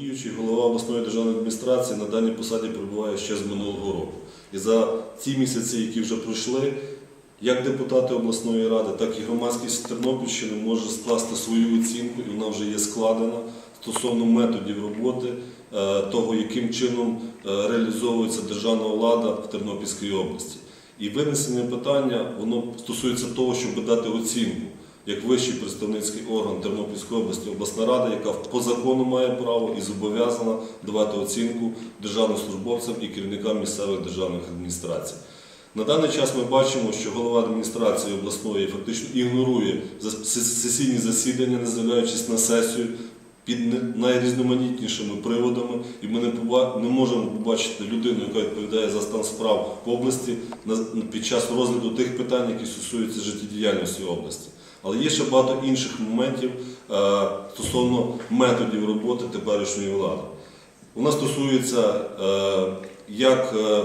діючий голова обласної державної адміністрації на даній посаді перебуває ще з минулого року. І за ті місяці, які вже пройшли, як депутати обласної ради, так і громадськість Тернопільщини може скласти свою оцінку, і вона вже є складена стосовно методів роботи, е, того, яким чином е, реалізовується державна влада в Тернопільській області. І винесення питання воно стосується того, щоб дати оцінку як вищий представницький орган Тернопільської області, обласна рада, яка по закону має право і зобов'язана давати оцінку державним службовцям і керівникам місцевих державних адміністрацій. На даний час ми бачимо, що голова адміністрації обласної фактично ігнорує сесійні засідання, не з'являючись на сесію під найрізноманітнішими приводами, і ми не, можемо побачити людину, яка відповідає за стан справ в області під час розгляду тих питань, які стосуються життєдіяльності області. Але є ще багато інших моментів е, стосовно методів роботи теперішньої влади. Вона стосується е, як е,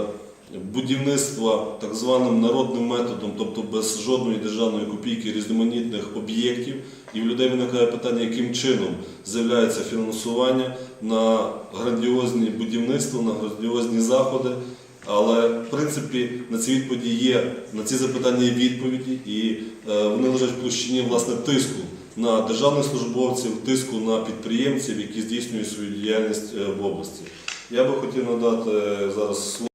будівництва так званим народним методом, тобто без жодної державної копійки різноманітних об'єктів, і в людей виникає питання, яким чином з'являється фінансування на грандіозні будівництва, на грандіозні заходи. Але в принципі на ці відповіді є на ці запитання відповіді, і е, вони лежать в площині власне тиску на державних службовців, тиску на підприємців, які здійснюють свою діяльність е, в області. Я би хотів надати зараз слово.